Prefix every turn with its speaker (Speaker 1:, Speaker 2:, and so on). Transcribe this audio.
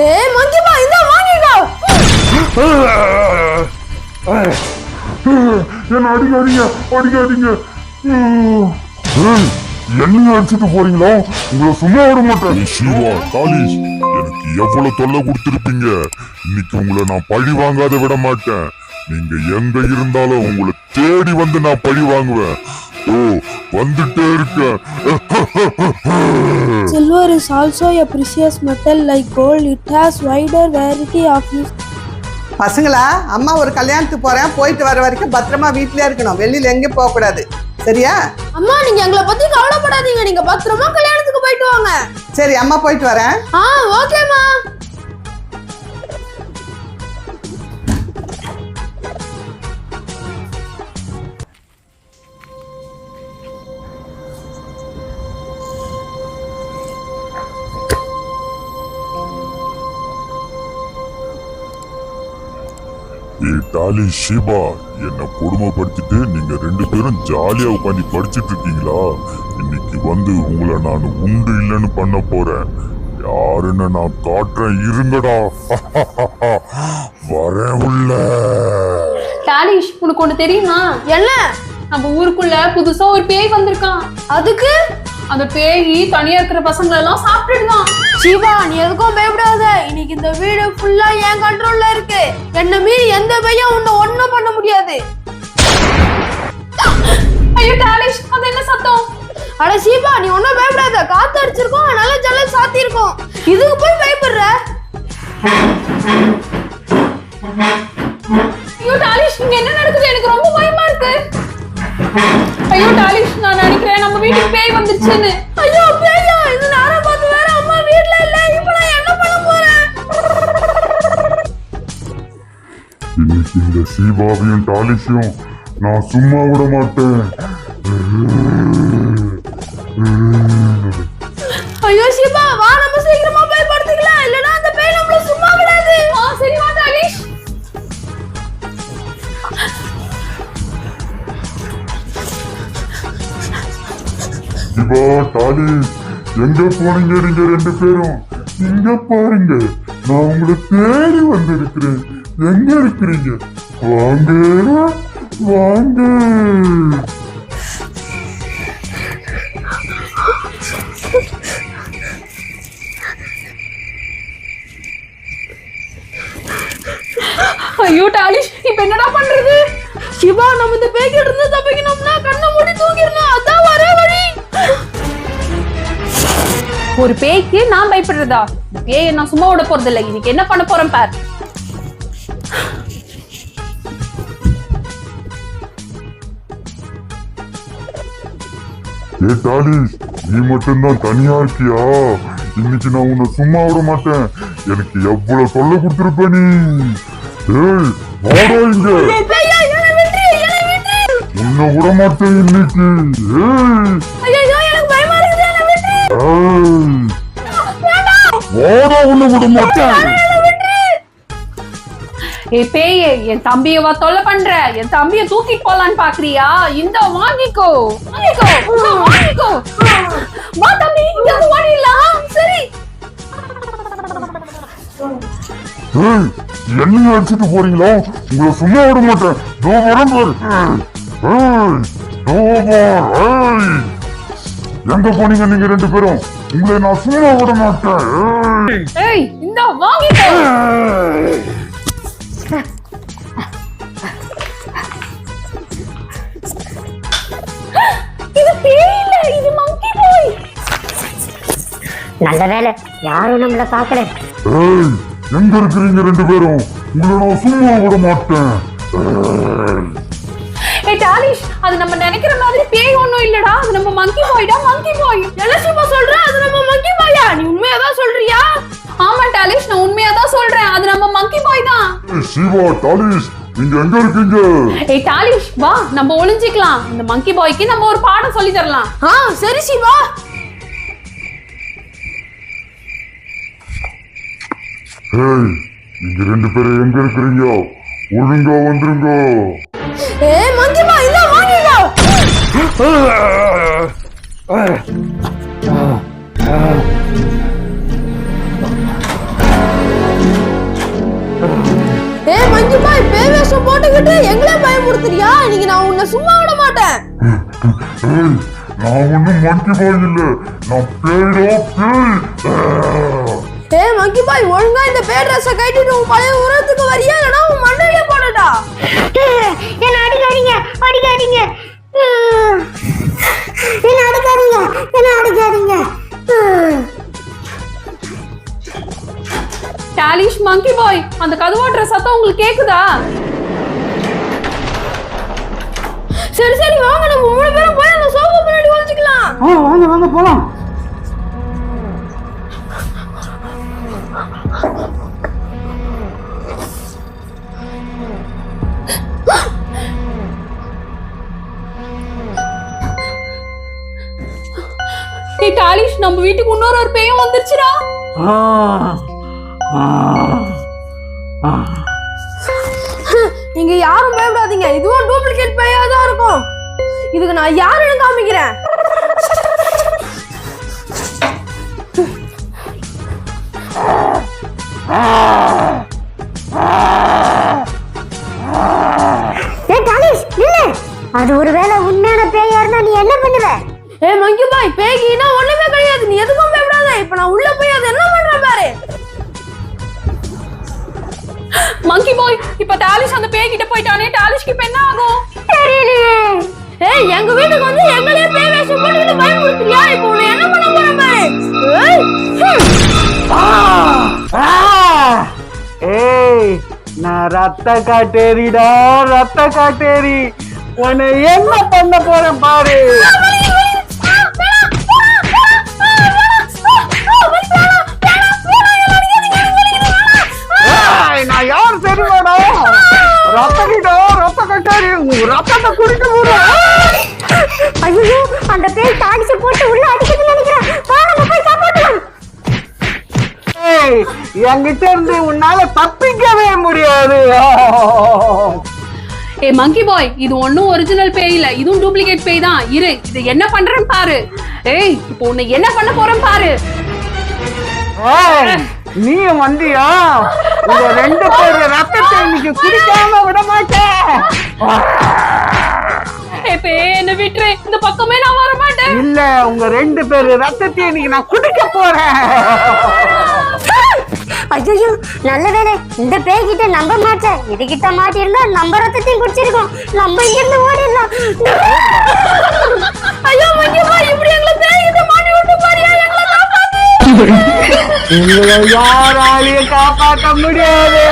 Speaker 1: ஏ மங்கிமா இந்த வாங்கிக்கோ.
Speaker 2: என்ன அடிக்காதீங்க அடிக்காதீங்க. என்னையும் அடிச்சுட்டு போறீங்களா? உங்களை சும்மா விட மாட்டேன். சிவா காலிஷ் எனக்கு எவ்வளவு தொல்லை கொடுத்திருப்பீங்க? இன்னைக்கு உங்களை நான் பழி வாங்காத விட மாட்டேன். நீங்க எங்க இருந்தாலும் உங்களை தேடி வந்து நான் பழி வாங்குவேன். ஓ வந்துட்டே இருக்கேன்
Speaker 1: Silver is also a precious metal like gold. It has wider variety of use.
Speaker 3: பசங்களா அம்மா ஒரு கல்யாணத்துக்கு போறேன். போயிட்டு வர வரைக்கும் பத்திரமா வீட்லயே இருக்கணும். வெளியில எங்கேயும் போக கூடாது சரியா?
Speaker 1: அம்மா நீங்க எங்களை பத்தி கவலைப்படாதீங்க. நீங்க பத்திரமா கல்யாணத்துக்கு போயிட்டு வாங்க.
Speaker 3: சரி அம்மா போயிட்டு வரேன்.
Speaker 1: ஆ ஓகேம்மா
Speaker 2: ஏ டாலி ஷிபா என்ன கொடுமைப்படுத்திட்டு நீங்க ரெண்டு பேரும் ஜாலியா உட்காந்து படிச்சிட்டு இருக்கீங்களா? இன்னைக்கு வந்து உங்களை நான் உண்டு இல்லைன்னு பண்ண போறேன். யாருன்னு நான் காட்டுறேன் இருங்கடா. வரேன் உள்ள.
Speaker 4: டாலிஷ் உனக்கு ஒண்ணு தெரியுமா?
Speaker 1: என்ன?
Speaker 4: நம்ம ஊருக்குள்ள புதுசா ஒரு பேய் வந்திருக்கான்.
Speaker 1: அதுக்கு?
Speaker 4: அந்த பேய் தனியா இருக்கிற பசங்களை எல்லாம் சாப்பிட்டுடுதான்
Speaker 1: சிவா நீ எதுக்கும் பயப்படாத. இந்த வீடு ஃபுல்லா என் கண்ட்ரோல்ல இருக்கு. என்ன மீறி எந்த பையன் உன்னை ஒண்ணும் பண்ண முடியாது.
Speaker 4: ஐயோ டாலிஷ் அது என்ன சத்தம்?
Speaker 1: அட சீபா நீ ஒன்னும் பயப்படாத. காத்து அடிச்சிருக்கோம் அதனால ஜன்னல் சாத்தி இருக்கோம் இதுக்கு போய் பயப்படுற?
Speaker 2: இந்த சீபாவையும் டாலிஷையும் நான் சும்மா விட மாட்டேன்.
Speaker 1: ஐயோ சிபா வா நம்ம சீக்கிரமா போய் படுத்துக்கலாம் இல்லனா அந்த பேய் நம்மள சும்மா விடாது.
Speaker 4: ஆ சரி வா டாலிஷ்
Speaker 2: சிவா டாலிஷ் எங்க போனீங்க நீங்க ரெண்டு பேரும்? இங்க பாருங்க. நான் உங்களை தேடி வந்திருக்கிறேன். எங்க இருக்கிறீங்க? வாங்க வாங்க.
Speaker 4: ஐயோ டாலிஷ் இப்ப என்னடா பண்றது?
Speaker 1: சிவா நம்ம இந்த பேய்கிட்ட இருந்து தப்பிக்கணும்னா கண்ணை மூடி தூங்கிடணும். அதான் ஒரே வழி.
Speaker 4: ஒரு பேய்க்கு நான் பயப்படுறதா? பேயை நான் சும்மா விட போறது இல்லை. இன்னைக்கு என்ன பண்ண போறேன் பார்.
Speaker 2: ஏ டாலிஷ் நீ மட்டும்தான் தனியா இருக்கியா? இன்னைக்கு நான் உன்னை சும்மா விட மாட்டேன். எனக்கு எவ்வளவு தொல்லை கொடுத்திருப்ப நீ? ஏய் வாடா இங்க. உன்னை விட மாட்டேன் இன்னைக்கு. ஏய்.
Speaker 1: ஐயோ எனக்கு பயமா இருக்குது விட்டு
Speaker 2: ஏய் வாடா மாட்டேன்.
Speaker 4: ஏ பேயே என் தம்பியவா தொல்லை பண்ற. என் தம்பிய தூக்கிட்டு போலான்னு பாக்குறியா? இந்த வாங்கிக்கோ. வாங்கிக்கோ. வாங்கிக்கோ. வா தம்பி இங்க ஓடிடலாம். சரி.
Speaker 2: என்னையும் அடிச்சுட்டு போறீங்களா? உங்களை சும்மா விட மாட்டேன். தோ வரேன் பாரு. எங்க போனீங்க நீங்க ரெண்டு பேரும்? உங்களை நான் சும்மா விட மாட்டேன். ஏய்
Speaker 4: இந்த வாங்கிக்கோ. இது பேய் இல்ல இது மங்கி போய்
Speaker 5: நல்ல வேலை. யாரும் நம்மள பார்க்கல.
Speaker 2: ஏய் எங்க இருக்கிறீங்க ரெண்டு பேரும்? உங்களை நான் சும்மா விட மாட்டேன்.
Speaker 4: ஏ டாலிஷ் அது நம்ம நினைக்கிற மாதிரி பேய் ஒண்ணும் இல்லடா. அது நம்ம மங்கி பாய்டா மங்கி பாய்
Speaker 1: சிவா சொல்ற? அது நம்ம மங்கி பாயா நீ உண்மையா தான் சொல்றியா?
Speaker 4: ஆமா டாலிஷ் நான் உண்மையா தான் சொல்றேன். அது நம்ம மங்கி பாய் தான்.
Speaker 2: சிவா டாலிஸ் நீங்க எங்க இருக்கீங்க?
Speaker 4: ஏய் டாலிஷ் வா நம்ம ஒளிஞ்சிக்கலாம். இந்த மங்கி பாய்க்கு நம்ம ஒரு பாடம் சொல்லி தரலாம்.
Speaker 1: ஆ சரி சிவா.
Speaker 2: ஏய் நீங்க ரெண்டு பேரும் எங்க இருக்கிறீங்க? ஒழுங்கா வந்துருங்க.
Speaker 1: ஏய் மங்கிமா இல்ல வாங்கிடா ஏ மங்கிமா இப்பே வேஷம் போட்டுக்கிட்டு எங்களே பயமுறுத்துறியா? இன்னைக்கு நான் உன்னை சும்மா விட மாட்டேன்.
Speaker 2: நான் ஒன்றும் மங்கி பாய் இல்ல. நான் பேடா பேய்.
Speaker 1: ஏய் மங்கி பாய் ஒழுங்கா இந்த பேட் ட்ரெஸ்ஸை கட்டிட்டு உன் பழைய உரத்துக்கு வரியா
Speaker 4: இல்லைனா பாய் அந்த கதவோட்டுற சத்தம் உங்களுக்கு கேக்குதா?
Speaker 1: சரி சரி வாங்க நம்ம மூணு பேரும் போய் அந்த சோஃபா முன்னாடி ஒழிச்சுக்கலாம்
Speaker 3: வாங்க வாங்க போலாம்.
Speaker 4: டாலிஷ் நம்ம வீட்டுக்கு இன்னொரு ஒரு பேயும் வந்துருச்சுடா.
Speaker 1: நீங்க யாரும் பயப்படாதீங்க. இதுவும் டூப்ளிகேட் பையா தான் இருக்கும். இதுக்கு நான் யாருன்னு காமிக்கிறேன்.
Speaker 5: அது ஒருவேளை உண்மையான பேயா இருந்தா நீ என்ன பண்ணுவ?
Speaker 1: ஏய் மங்கி பாய் பேகினா ஒண்ணுமே கிடையாது. நீ எதுக்கும் பயப்படாத. இப்ப நான் உள்ள போய் அது என்ன
Speaker 4: மங்கி பாய் இப்ப டாலிஷ் அந்த பேய் கிட்ட போயிட்டானே டாலிஷ்க்கு இப்ப என்ன ஆகும்?
Speaker 5: தெரியலையே.
Speaker 1: ஏய் எங்க வீட்டுக்கு வந்து எங்களே பேய் வேஷம் போட்டுக்கிட்டு பயமுறுத்துறியா? இப்போ உன்னை என்ன பண்ண ஹம்.
Speaker 6: ஏய் நான் ரத்த காட்டேரிடா ரத்த காட்டேரி உன்னை என்ன பண்ண போறேன் பாரு. நான் யார் தெரியுமாடா? ரத்த கிட்டோ ரத்த கட்டாரி ரத்தத்தை குடிக்க போறேன்
Speaker 5: ஐயோ அந்த பேய் டாலிஷை போட்டு உள்ள அடிக்குதுன்னு நினைக்கிறேன். வா நம்ம போய்
Speaker 6: ஏய் என்கிட்ட இருந்து உன்னால தப்பிக்கவே முடியாது.
Speaker 4: ஏய் மங்கி பாய் இது ஒண்ணும் ஒரிஜினல் பேய் இல்ல. இதுவும் டூப்ளிகேட் பேய் தான். இரு இது என்ன பண்றேன்னு பாரு. ஏய் இப்போ உன்னை என்ன பண்ண போறேன் பாரு.
Speaker 6: ஏய், நீ வந்தியா? உங்க ரெண்டு பேரு ரத்தத்தை இன்னைக்கு குடிக்காம விட மாட்டேன்
Speaker 4: என்ன விட்டுரு. இந்த பக்கமே நான் வர மாட்டேன்.
Speaker 6: இல்ல உங்க ரெண்டு பேரு ரத்தத்தை இன்னைக்கு நான் குடிக்க போறேன்.
Speaker 5: ஐயோ நல்ல வேலை இந்த பேய் கிட்ட நம்ப மாட்டேன் இது கிட்ட மாட்டி இருந்தா நம்ம ரத்தத்தையும் குடிச்சிருக்கோம். நம்ம இங்க இருந்து ஓடிடலாம்.
Speaker 1: ஐயோ மங்கி பாய் இப்படி எங்களை பேய் கிட்ட மாட்டி விட்டு பாரியா எங்களை காப்பாத்து.
Speaker 6: உங்களை யாராலையும் காப்பாற்ற முடியாது.